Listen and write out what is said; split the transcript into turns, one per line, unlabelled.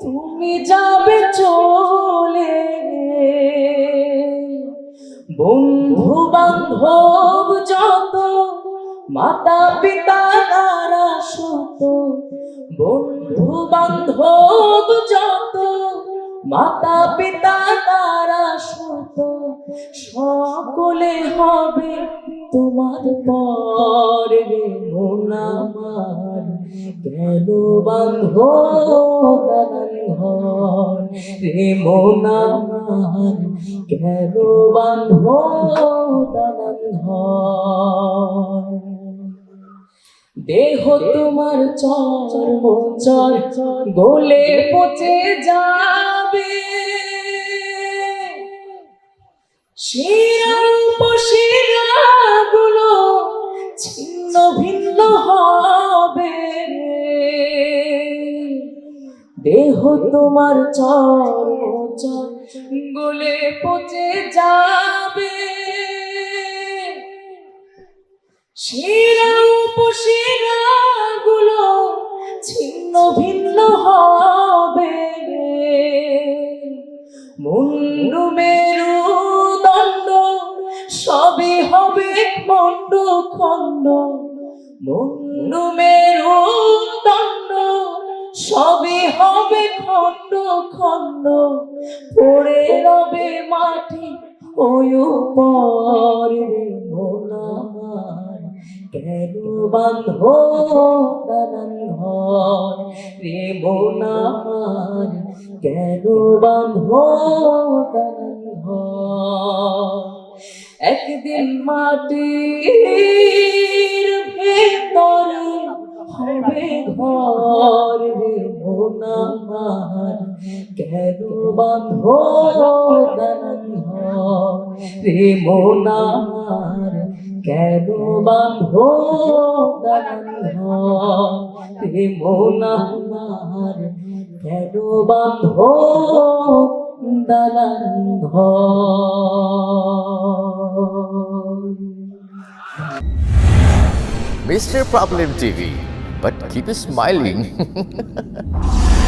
তুমি যাবে চলে বন্ধু বান্ধব যত, মাতা পিতা তারা সুত বন্ধু বান্ধব যত, মাতা পিতা তারা সুত সকলে হবে তোমার পরে রে কেন বান্ধ দালান ঘর রে আমার? কেন বান্ধ দেহ তোমার চর্ম চর গোলে পচে যাবে। শিরাগুলো দেহ তোমার চর গোলে পচে যাবে। শিরা উপশিরা গুলো ছিন্ন ভিন্ন হবে। মুন্ডু মেরু দণ্ড সবই হবে খণ্ড খণ্ড। মুন্ডু মেরু হবে খণ্ড খণ্ড পড়ে রবে মাটি, ওই পরে মন আমার কেন বান্ধ দালান ঘর রে মন আমার কেন বান্ধ দালান ঘর? একদিন মাটির মন আমার কেন ঘর রে মন আমার কেন ঘর রে মন আমার কেন বান্ধ দালান
Mr. Problem TV. But keep smiling.